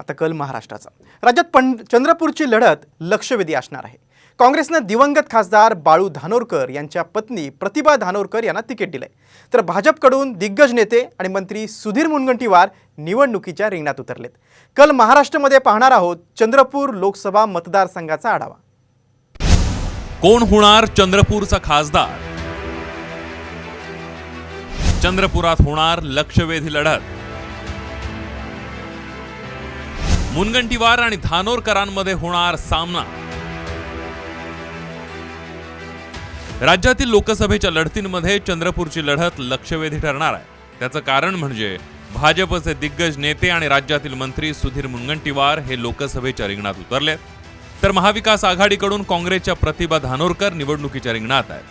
आता कल महाराष्ट्राचा. राज्यात पण चंद्रपूरची लढत लक्षवेधी असणार आहे. काँग्रेसनं दिवंगत खासदार बाळू धानोरकर यांच्या पत्नी प्रतिभा धानोरकर यांना तिकीट दिलंय. तर भाजपकडून दिग्गज नेते आणि मंत्री सुधीर मुनगंटीवार निवडणुकीच्या रिंगणात उतरलेत. कल महाराष्ट्रामध्ये पाहणार आहोत चंद्रपूर लोकसभा मतदारसंघाचा आढावा. कोण होणार चंद्रपूरचा खासदार? चंद्रपुरात होणार लक्षवेधी लढत. मुनगंटीवार आणि धानोरकरांमध्ये होणार सामना. राज्यातील लोकसभेच्या लढतींमध्ये चंद्रपूरची लढत लक्षवेधी ठरणार आहे. त्याचं कारण म्हणजे भाजपचे दिग्गज नेते आणि राज्यातील मंत्री सुधीर मुनगंटीवार हे लोकसभेच्या रिंगणात उतरलेत. तर महाविकास आघाडीकडून काँग्रेसच्या प्रतिभा धानोरकर निवडणुकीच्या रिंगणात आहेत.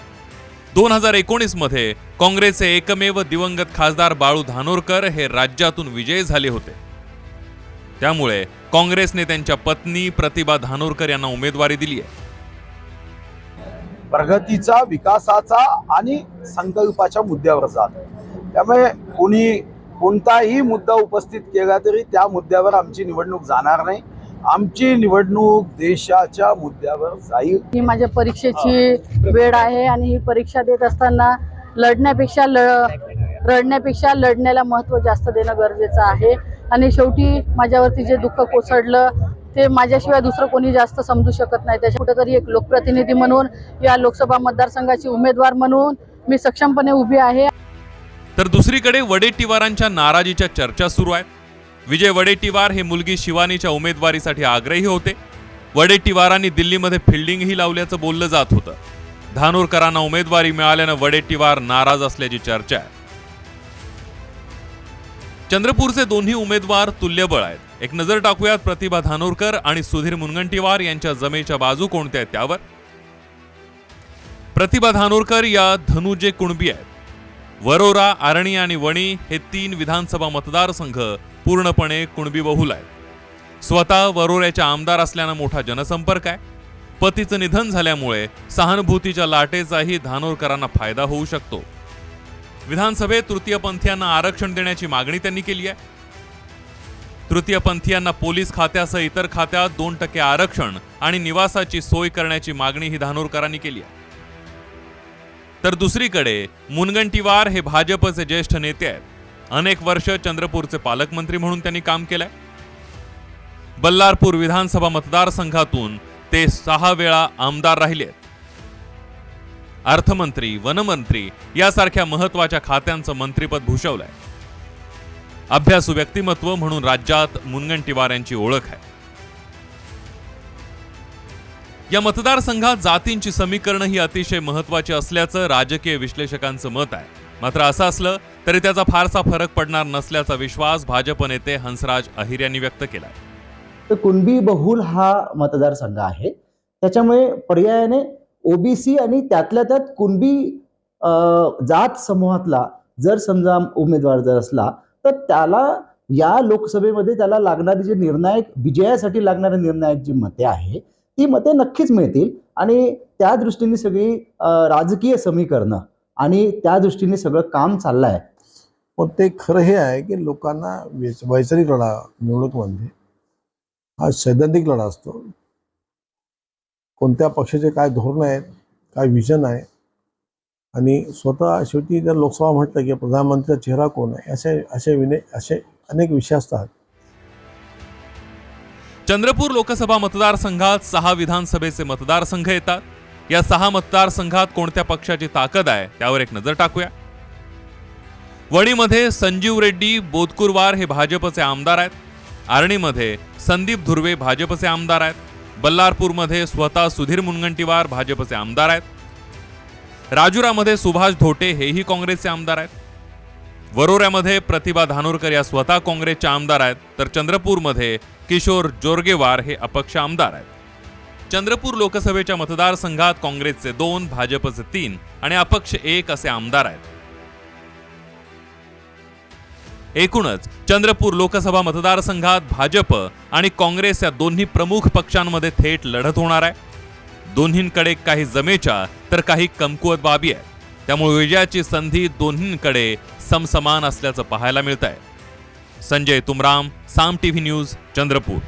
दोन हजार एकोणीसमध्ये काँग्रेसचे एकमेव दिवंगत खासदार बाळू धानोरकर हे राज्यातून विजयी झाले होते. त्यामुळे काँग्रेसने त्यांच्या पत्नी प्रतिभा धानोरकर यांना उमेदवारी दिली आहे. प्रगतीचा विकासाचा आणि संकल्पाच्या मुद्द्यावर जात. त्यामुळे कोणी कोणताही मुद्दा उपस्थित केला तरी त्या मुद्द्यावर आमची निवडणूक जाणार नाही. आमची निवडणूक देशाच्या मुद्द्यावर जाईल. ही माझ्या परीक्षेची वेळ आहे आणि ही परीक्षा देत असताना लढण्यापेक्षा ल रडण्यापेक्षा लढण्याला महत्त्व जास्त देणं गरजेचं आहे. आणि शेवटी माझ्यावरती जे दुःख कोसळलं ते माझ्याशिवाय दुसरं कोणी जास्त समजू शकत नाही. त्याच्या कुठेतरी एक लोकप्रतिनिधी म्हणून या लोकसभा मतदारसंघाची उमेदवार म्हणून मी सक्षमपणे उभी आहे. तर दुसरीकडे वडेट्टीवारांच्या नाराजीच्या चर्चा सुरू आहेत विजय वडेट्टीवार हे मुलगी शिवानीच्या उमेदवारीसाठी आग्रही होते. वडेट्टीवारांनी दिल्लीमध्ये फिल्डिंगही लावल्याचं बोललं जात होतं. धानोरकरांना उमेदवारी मिळाल्यानं वडेट्टीवार नाराज असल्याची चर्चा आहे. चंद्रपूरचे दोन्ही उमेदवार तुल्यबळ आहेत. एक नजर टाकूयात प्रतिभा धानोरकर आणि सुधीर मुनगंटीवार यांच्या जमेच्या बाजू कोणत्या आहेत त्यावर? प्रतिभा धानोरकर या धनुजे कुणबी आहेत. वरोरा आरणी आणि वणी हे तीन विधानसभा मतदारसंघ पूर्णपणे कुणबी बहुल आहेत. स्वतः वरोऱ्याच्या आमदार असल्यानं मोठा जनसंपर्क आहे. पतीचं निधन झाल्यामुळे सहानुभूतीच्या लाटेचाही धानोरकरांना फायदा होऊ शकतो. विधानसभेत तृतीयपंथीयांना आरक्षण देण्याची मागणी त्यांनी केली आहे. तृतीयपंथीयांना पोलीस खात्यासह इतर खात्यात दोन टक्के आरक्षण आणि निवासाची सोय करण्याची मागणी ही धानोरकरांनी केली आहे. तर दुसरीकडे मुनगंटीवार हे भाजपचे ज्येष्ठ नेते आहेत. अनेक वर्ष चंद्रपूरचे पालकमंत्री म्हणून त्यांनी काम केलंय. बल्लारपूर विधानसभा मतदारसंघातून ते सहा वेळा आमदार राहिले अर्थमंत्री वनमंत्री यासारख्या महत्त्वाच्या खात्यांचं मंत्रीपद भूषवलंय. अभ्यासू व्यक्तिमत्व म्हणून राज्यात मुनगंटीवार यांची ओळख आहे. या मतदारसंघात जातींची समीकरणं ही अतिशय महत्वाची असल्याचं राजकीय विश्लेषकांचं मत आहे. मात्र असं असलं तरी त्याचा फारसा फरक पडणार नसल्याचा विश्वास भाजप नेते हंसराज अहिर यांनी व्यक्त केला तर कुणबी बहुल हा मतदारसंघ आहे. त्याच्यामुळे पर्यायाने ओबीसी आणि त्यातल्या त्यात कुणबी जात समूहातला जर समजा उमेदवार जर असला तर त्याला या लोकसभेमध्ये त्याला लागणारी जी निर्णायक विजयासाठी लागणारी निर्णायक जी मते आहे ती मते नक्कीच मिळतील. आणि त्या दृष्टीने सगळी राजकीय समीकरणं आणि त्या दृष्टीने सगळं काम चाललं आहे पण ते खरं हे आहे की लोकांना वैचारिक लढा निवडणुकीमध्ये हा सैद्धांतिक लढा असतो. कोणत्या पक्षाचे काय धोरण आहेत काय विजन आहे? आणि स्वतः शेवटी जर लोकसभा म्हटलं की प्रधानमंत्रीचा चेहरा कोण आहे असे असे विनय असे अनेक विषय असतात. चंद्रपूर लोकसभा मतदारसंघात सहा विधानसभेचे मतदारसंघ येतात. या सहा मतदारसंघात कोणत्या पक्षाची ताकद आहे त्यावर एक नजर टाकूया. वणीमध्ये संजीव रेड्डी बोदकुरवार हे भाजपचे आमदार आहेत. आर्णीमध्ये संदीप धुर्वे भाजपचे आमदार आहेत. बल्लारपूरमध्ये स्वतः सुधीर मुनगंटीवार भाजपचे आमदार आहेत. राजुरामध्ये सुभाष धोटे हेही काँग्रेसचे आमदार आहेत. वरोऱ्यामध्ये प्रतिभा धानोरकर या स्वतः काँग्रेसच्या आमदार आहेत. तर चंद्रपूरमध्ये किशोर जोरगेवार हे अपक्ष आमदार आहेत. चंद्रपूर लोकसभेच्या मतदारसंघात काँग्रेसचे दोन भाजपचे तीन आणि अपक्ष एक असे आमदार आहेत. एकूणच चंद्रपूर लोकसभा मतदारसंघात भाजप आणि काँग्रेस या दोन्ही प्रमुख पक्षांमध्ये थेट लढत होणार आहे. दोन्हींकडे काही जमेच्या तर काही कमकुवत बाबी आहेत. त्यामुळे विजयाची संधी दोन्हींकडे समसमान असल्याचं पाहायला मिळत आहे संजय तुमराम साम टीव्ही न्यूज चंद्रपूर.